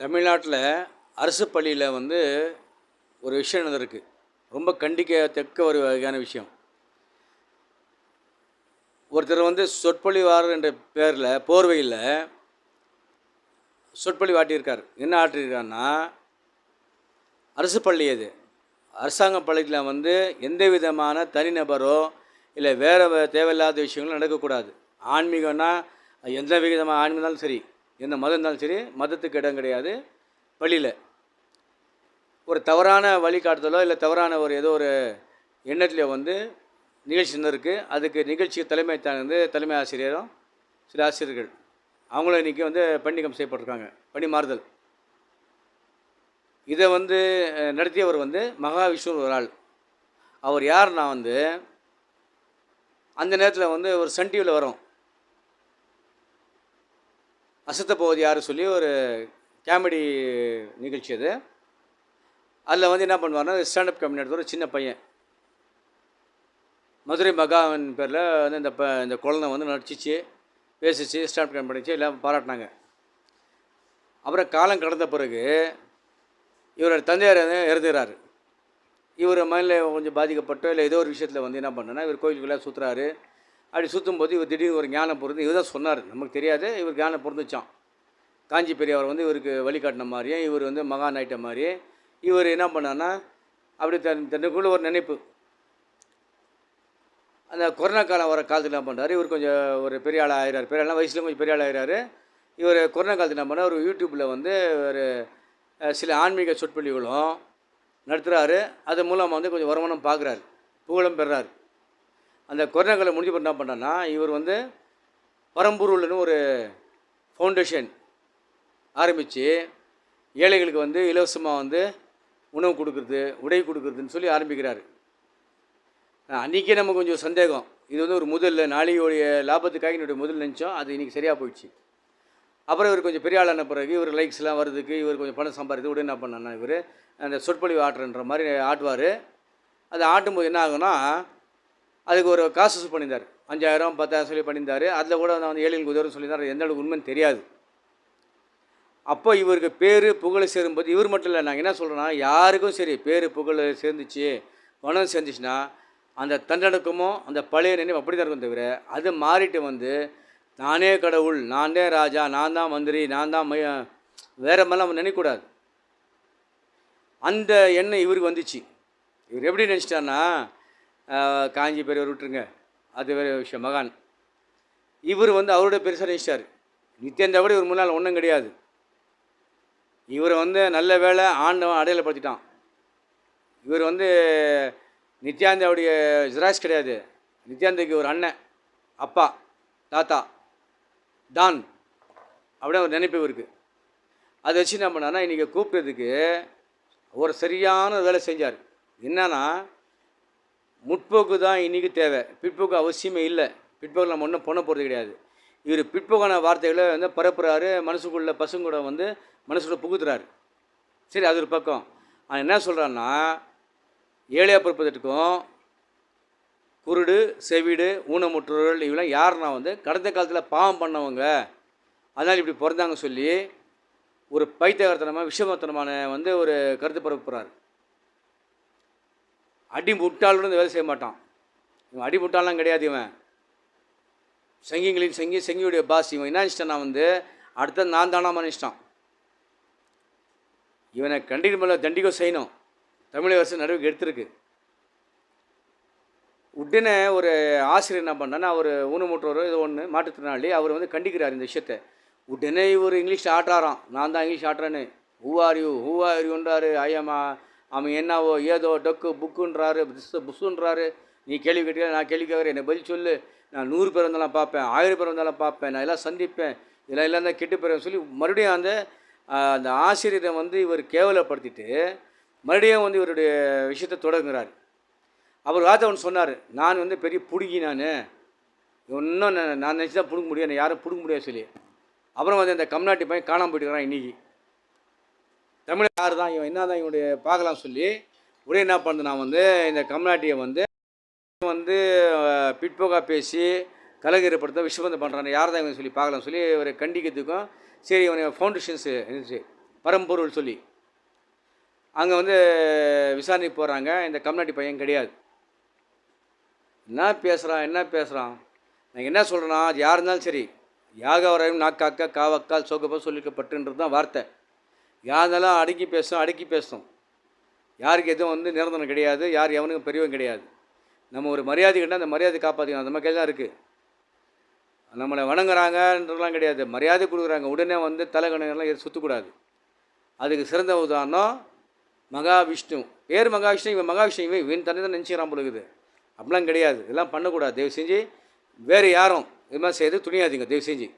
தமிழ்நாட்டில் அரசு பள்ளியில் வந்து ஒரு விஷயம் நடந்திருக்கு. ரொம்ப கண்டிக்கத்தக்க ஒரு வகையான விஷயம். ஒருத்தர் வந்து சொற்பொழிவாளர் என்ற பேரில் போர்வையில் சொற்பொழி ஆட்டியிருக்கார். என்ன ஆட்டியிருக்காருன்னா அரசு பள்ளி அது. அரசாங்க பள்ளியில் வந்து எந்த விதமான தனிநபரோ இல்லை வேறு தேவையில்லாத விஷயங்களும் நடக்கக்கூடாது. ஆன்மீகம்னா எந்த விதமான ஆன்மீகம் இருந்தாலும் சரி எந்த மதம் இருந்தாலும் சரி மதத்துக்கு இடம் கிடையாது. பள்ளியில் ஒரு தவறான வழிகாட்டுதலோ இல்லை தவறான ஒரு ஏதோ ஒரு எண்ணத்துலையோ வந்து நிகழ்ச்சி இருக்குது அதுக்கு நிகழ்ச்சி தலைமை வந்து தலைமை ஆசிரியரும் சில ஆசிரியர்கள். அவங்களும் இன்றைக்கி வந்து பணிநீக்கம் செய்யப்பட்டிருக்காங்க. பணி மாறுதல். இதை வந்து நடத்தியவர் வந்து மகாவிஷ்ணு ஒரு ஆள். அவர் யாருன்னா வந்து அந்த நேரத்தில் வந்து ஒரு சன் டிவியில் வரும் அசத்த போவது யார் சொல்லி ஒரு காமெடி நிகழ்ச்சி அது. அதில் வந்து என்ன பண்ணுவார்னா ஸ்டாண்டப் காமெடி நடத்துகிற ஒரு சின்ன பையன். மதுரை மகாவன் பேரில் வந்து இந்த ப இந்த குழந்தை வந்து நடிச்சிச்சு பேசிச்சு ஸ்டாண்டப் காமெடி பண்ணிச்சு எல்லாம் பாராட்டினாங்க. அப்புறம் காலம் கடந்த பிறகு இவரோட தந்தையார் வந்து இறந்துகிறாரு இவர் மனநிலை கொஞ்சம் பாதிக்கப்பட்டோ இல்லை ஏதோ ஒரு விஷயத்தில் வந்து என்ன பண்ணுன்னா இவர் கோயிலுக்குள்ளே சுற்றுறாரு அப்படி சுற்றும் போது இவர் திடீர்னு ஒரு ஞானம் பொருந்து இவர் தான் சொன்னார். நமக்கு தெரியாது இவர் ஞானம் பொருந்துச்சான் காஞ்சி பெரியவர் வந்து இவருக்கு வழிகாட்டின மாதிரியும் இவர் வந்து மகான் ஆயிட்ட மாதிரியே இவர் என்ன பண்ணான்னா அப்படி தன் தன்னுக்குள்ள ஒரு நினைப்பு. அந்த கொரோனா காலம் வர காலத்தில் என்ன பண்ணுறாரு இவர் கொஞ்சம் ஒரு பெரிய ஆள் ஆகிறார் பெரிய ஆளாக வயசில் கொஞ்சம் பெரிய ஆள் ஆகிறாரு இவர் கொரோனா காலத்தில் என்ன பண்ணார்? ஒரு யூடியூப்பில் வந்து ஒரு சில ஆன்மீக சொற்பொழிவுகளும் நடத்துகிறாரு அது மூலமாக வந்து கொஞ்சம் வருமானம் பார்க்குறாரு புகழும் பெறாரு. அந்த கொரோனா காலம் முடிஞ்ச என்ன பண்ணான்னா இவர் வந்து பரம்பூர்லன்னு ஒரு ஃபவுண்டேஷன் ஆரம்பித்து ஏழைகளுக்கு வந்து இலவசமாக வந்து உணவு கொடுக்குறது உடை கொடுக்குறதுன்னு சொல்லி ஆரம்பிக்கிறாரு. அன்றைக்கே நமக்கு கொஞ்சம் சந்தேகம். இது வந்து ஒரு முதல்ல நாளையோடைய லாபத்துக்காக என்னுடைய முதல் நினச்சோம் அது இன்றைக்கி சரியாக போயிடுச்சு. அப்புறம் இவர் கொஞ்சம் பெரிய ஆளான பிறகு இவர் லைக்ஸ்லாம் வர்றதுக்கு இவர் கொஞ்சம் பணம் சம்பாதித்து உடனே என்ன பண்ணான்னா இவர் அந்த சொற்பொழிவு ஆட்டுறன்ற மாதிரி ஆட்டுவார். அது ஆட்டும்போது என்ன ஆகுன்னா அதுக்கு ஒரு காசு பண்ணியிருந்தார். அஞ்சாயிரம் பத்தாயிரம் சொல்லி பண்ணியிருந்தார். அதில் கூட நான் வந்து ஏழில் உதவுன்னு சொல்லியிருந்தார். எந்த அளவுக்கு உண்மைன்னு தெரியாது. அப்போ இவருக்கு பேர் புகழ் சேரும்போது இவர் மட்டும் இல்லை நாங்கள் என்ன சொல்கிறோன்னா யாருக்கும் சரி பேர் புகழ் சேர்ந்துச்சு பணம் சேர்ந்துச்சுன்னா அந்த தண்டனக்குமோ அந்த பழைய நினைவு அப்படி தான் இருக்கும் தவிர அது மாறிட்டு வந்து நானே கடவுள் நானே ராஜா நான் தான் மந்திரி நான் தான் மைய வேற மாதிரிலாம் அவன் நினைக்கக்கூடாது. அந்த எண்ணம் இவருக்கு வந்துச்சு. இவர் எப்படி நினச்சிட்டான்னா காஞ்சி பெரியவர் விட்டுருங்க அது வேறு விஷயம் மகான். இவர் வந்து அவரோட பெருசாக நினைச்சார் நித்தியந்தபடி ஒரு இவர் முன்னால் ஒன்றும் கிடையாது. இவரை வந்து நல்ல வேளை ஆண்டவன் அடையாளப்படுத்திட்டான். இவர் வந்து நித்யாந்தாவுடைய ஜிராஸ் கிடையாது. நித்யானந்தாக்கு ஒரு அண்ணன் அப்பா தாத்தா டான் அப்படின்னு ஒரு நினைப்பு இருக்கு அதை வச்சு என்ன பண்ணான்னா இன்றைக்கி கூப்பிட்டதுக்கு ஒரு சரியான வேலை செஞ்சார். என்னன்னா முற்போக்கு தான் இன்றைக்கி தேவை. பிற்போக்கு அவசியமே இல்லை. பிற்போக்கு நம்ம ஒன்றும் பண்ண போகிறது கிடையாது. இவர் பிற்போக்கான வார்த்தைகளை வந்து பரப்புறாரு. மனசுக்குள்ள பசங்க வந்து மனசுக்குள்ள புகுத்துறாரு. சரி அது ஒரு பக்கம். ஆனால் என்ன சொல்கிறான்னா ஏழையாக பிறப்பதற்கும் குருடு செவிடு ஊனமுற்றோர்கள் இவெல்லாம் யாருன்னா வந்து கடந்த காலத்தில் பாவம் பண்ணவங்க. அதனால் இப்படி பிறந்தாங்க சொல்லி ஒரு பைத்தியகரத்தனமாக விஷமத்தனமான வந்து ஒரு கருத்து பரப்புறாரு அடி முட்டாளோட இந்த வேலை செய்ய மாட்டான். இவன் அடி முட்டாளெலாம் கிடையாது இவன். சங்கிங்களின் சங்கி சங்கியுடைய பாஸ் இவன் என்ன நினச்சிட்டான் நான் வந்து அடுத்தது நான் தானாம நினச்சிட்டான் இவனை கண்டிக்க மேலே தண்டிக்கோ செய்யணும். தமிழக அரசு நடவடிக்கை எடுத்திருக்கு. உடனே ஒரு ஆசிரியர் என்ன பண்ணான்னா அவர் ஊனமுற்றோர் இது ஒன்று மாற்றுத்திறனாளி அவர் வந்து கண்டிக்கிறார் இந்த விஷயத்தை. உடனே இவர் இங்கிலீஷ் ஆட்டுறாராம் நான் தான் இங்கிலீஷ் ஆட்டுறேன்னு ஹூவாரியூ ஹூவாரியூன்றாரு ஐயம்மா அவன் என்னவோ ஏதோ டொக்கு புக்குன்றாரு புஸ் புஸ்ஸுன்றாரு. நீ கேள்வி கேட்டீங்க நான் கேள்வி கேட்குறேன். என்னை பதில் சொல்லு. நான் நூறு பேர் வந்தாலும் பார்ப்பேன் ஆயிரம் பேர் வந்தாலும் பார்ப்பேன். நான் எல்லாம் சந்திப்பேன். இதெல்லாம் எல்லாம் தான் கெட்டு போயிடும் சொல்லி மறுபடியும் அந்த அந்த ஆசிரியரை வந்து இவர் கேவலப்படுத்திட்டு மறுபடியும் வந்து இவருடைய விஷயத்தை தொடங்குறார். அவர் ராஜவன் ஒன்று சொன்னார். நான் வந்து பெரிய பிடுங்கி நான். இன்னும் நான் நான் நினச்சி தான் பிடுங்க முடியும். யாரும் பிடுங்க முடியாது சொல்லி. அப்புறம் வந்து அந்த கம்நாட்டி பையன் காணாமல் போயிட்டுக்கிறான் இன்றைக்கி தமிழ் யார் தான் இவன் என்ன தான் இவனுடைய பார்க்கலாம் சொல்லி உடனே என்ன பண்ணுது நான் வந்து இந்த கம்நாட்டியை வந்து வந்து அஹ், பிற்போக்கா பேசி கலகீரப்படுத்த விஷபந்தம் பண்ணுறான் யார் தான் இவன் சொல்லி பார்க்கலாம் சொல்லி இவரை கண்டிக்கிறதுக்கும் சரி இவனை ஃபவுண்டேஷன்ஸு இருந்துச்சு பரம்பொருள் சொல்லி அங்கே வந்து விசாரணைக்கு போகிறாங்க இந்த கம்நாட்டி பையன் கிடையாது. என்ன பேசுகிறான் என்ன பேசுகிறான் நான் என்ன சொல்கிறேன்னா அது யார் இருந்தாலும் சரி யாக வரையும் நாக்காக்க காவக்கால் சோகப்போ சொல்லிக்கப்பட்டுன்றது தான் வார்த்தை. யார் அடுக்கி பேசும் அடுக்கி பேசும். யாருக்கு எதுவும் வந்து நிரந்தரம் கிடையாது யார் எவனுக்கும் பெரியவன் கிடையாது. நம்ம ஒரு மரியாதை கண்டா அந்த மரியாதை காப்பாற்றிக்கணும் அந்த மாதிரி தான் இருக்குது நம்மளை வணங்குறாங்கன்றலாம் கிடையாது. மரியாதை கொடுக்குறாங்க. உடனே வந்து தலைகணங்கள்லாம் சுற்றக்கூடாது அதுக்கு சிறந்த உதாரணம் மகாவிஷ்ணு. பேர் மகாவிஷ்ணு இவன் மகாவிஷ்ணு இவன் இவன் தண்ணி தான் நினச்சிக்கிறான் பொழுது அப்படிலாம் கிடையாது. இதெல்லாம் பண்ணக்கூடாது. தயவு செஞ்சு வேறு யாரும் இது மாதிரி செய்து துணியாதீங்க. தயவு செஞ்சு.